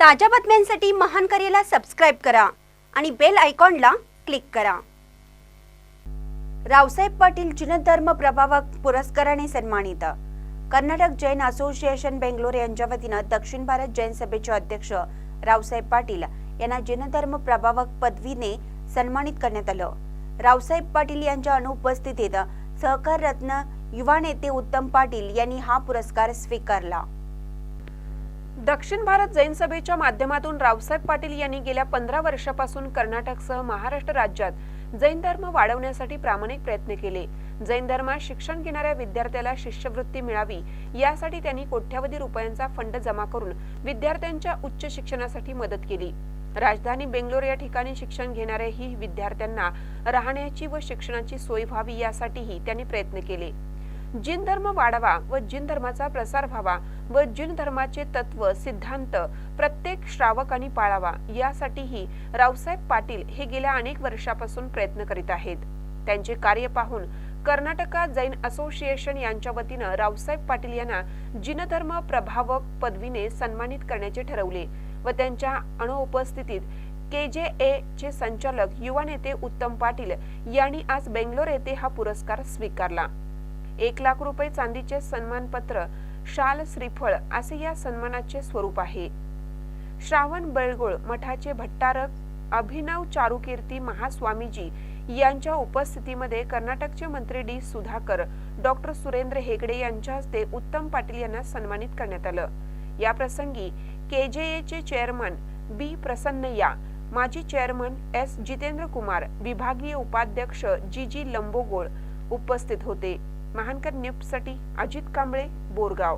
ताज्या बातम्यांसाठी महान करेला सबस्क्राईब करा आणि बेल आयकॉनला क्लिक करा. रावसाहेब पाटील जिनधर्म प्रभावक पुरस्काराने सन्मानित. कर्नाटक जैन असोसिएशन बेंगलोर यांच्या वतीनं दक्षिण भारत जैन सभेचे अध्यक्ष रावसाहेब पाटील यांना जिनधर्म प्रभावक पदवीने सन्मानित करण्यात आलं. रावसाहेब पाटील यांच्या अनुपस्थितीत सहकार रत्न युवा नेते उत्तम पाटील यांनी हा पुरस्कार स्वीकारला. दक्षिण भारत जैन सभेच्या माध्यमातून रावसाहेब पाटील यांनी गेल्या पंधरा वर्षापासून कर्नाटकसह महाराष्ट्र राज्यात जैन धर्म वाढवण्यासाठी प्रामाणिक प्रयत्न केले. जैन धर्मात शिक्षण घेणाऱ्या विद्यार्थ्याला शिष्यवृत्ती मिळावी यासाठी त्यांनी कोट्यावधी रुपयांचा फंड जमा करून विद्यार्थ्यांच्या उच्च शिक्षणासाठी मदत केली. राजधानी बेंगलोर या ठिकाणी शिक्षण घेणाऱ्याही विद्यार्थ्यांना राहण्याची व शिक्षणाची सोय व्हावी यासाठीही त्यांनी प्रयत्न केले. जिन धर्म वाढावा व जिन धर्माचा प्रसार व्हावा व जिन धर्माचे तत्व सिद्धांत प्रत्येक श्रावकांनी पाळावा यासाठीही रावसाहेब पाटील हे गेल्या अनेक वर्षापासून प्रयत्न करीत आहेत. त्यांचे कार्य पाहून कर्नाटका जैन असोसिएशन यांच्या वतीनं रावसाहेब पाटील यांना जिनधर्म प्रभावक पदवीने सन्मानित करण्याचे ठरवले व त्यांच्या अनुपस्थितीत के जे ए चे संचालक युवा नेते उत्तम पाटील यांनी आज बेंगलोर येथे हा पुरस्कार स्वीकारला. एक लाख रुपये चांदीचे सन्मानपत्र शाल श्रीफळ असे या सन्मानाचे स्वरूप आहे. श्रावण बेळगोळ मठाचे भट्टारक अभिनव चारुकीर्ती महास्वामीजी यांच्या उपस्थितीमध्ये कर्नाटकचे मंत्री डी सुधाकर डॉक्टर सुरेंद्र हेगडे यांच्या हस्ते उत्तम पाटील यांना सन्मानित करण्यात आलं. या प्रसंगी केजेएचे चेअरमन बी प्रसन्नया माजी चेअरमन एस जितेंद्र कुमार विभागीय उपाध्यक्ष जी जी लंबोगोळ उपस्थित होते. महानकर न्यूजसाठी अजित कांबळे बोरगाव.